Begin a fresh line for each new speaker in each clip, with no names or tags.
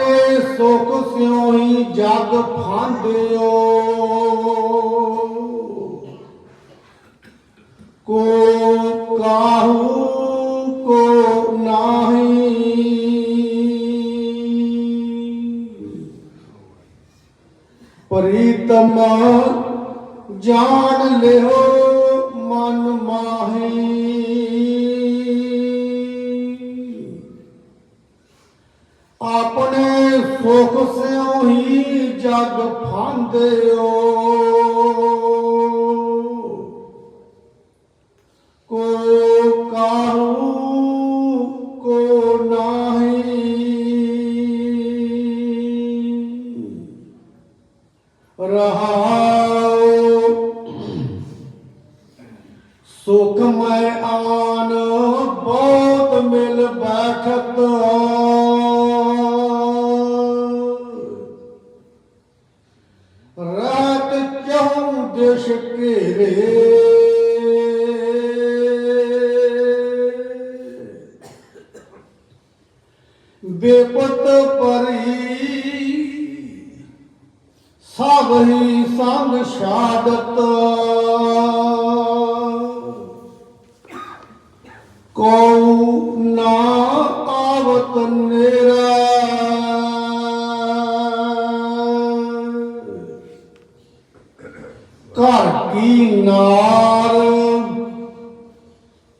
ਆਪਣੇ ਸੁਖ ਸਿਉ ਹੀ ਜਗ ਫਾਂਦਿਓ। ਕੋ ਕਾਹੂ, ਕੋ ਨਾਹੀ। ਪ੍ਰੀਤਮ ਜਾਣ ਲਿਓ ਮਨ ਮਾਹੀ। ਜਗ ਫਾਂਦਿਓ ਕੋ ਕਾਹੂ ਕੋ ਨਾਹੀ ਰਹਾਉ ਸੁਖ ਮੈਂ ਆਨ ਬਹੁਤ ਮਿਲ ਬੈਠਤ ਬੇਪਤ ਪਰੀ ਸਭ ਹੀ ਸੰਗ ਸ਼ਾਦਤ ਘਰ ਕੀ ਨਾਰ?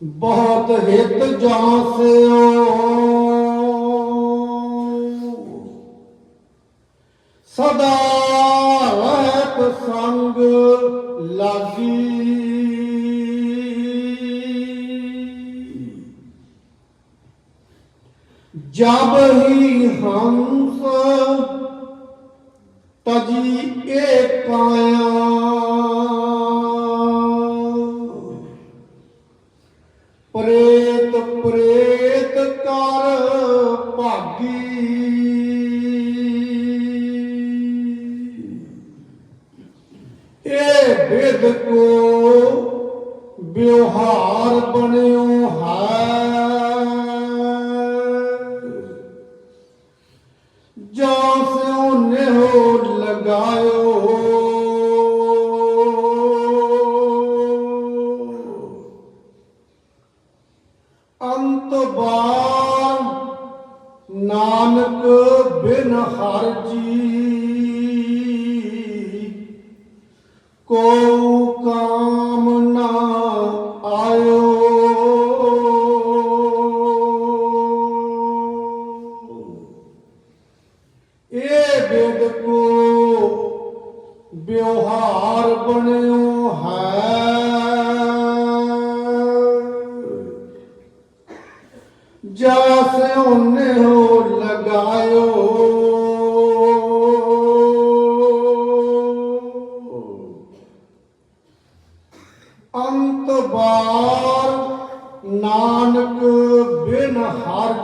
ਬਹੁਤ ਹਿਤ ਜਾਸਿਓ। ਸਦਾ ਰਹਿਤ ਸੰਗ ਲਾਗੀ। ਜਬ ਹੀ ਹੰਸ ਤਜੀ ਇਹ ਕਾਇਆ ਪ੍ਰੇਤ ਪ੍ਰੇਤ ਕਰ ਭਾਗੀ। ਇਹ ਵਿਦ ਕੋ ਵਿਵਹਾਰ ਬਣੇ। ਨਾਨਕ ਬਿਨ ਹਰਜੀ। ਕੋ ਕਾਮ ਨਾ ਆਇਓ। ਇਹ ਬੇਦ ਕੋ ਵਿਵਹਾਰ ਬਣਿਓ ਹੈ। ਜਾਸ ਉਹਨੇ ਹੋ ਲਗਾਇਓ। ਅੰਤ ਬਾਰ ਨਾਨਕ ਬਿਨ ਹਰ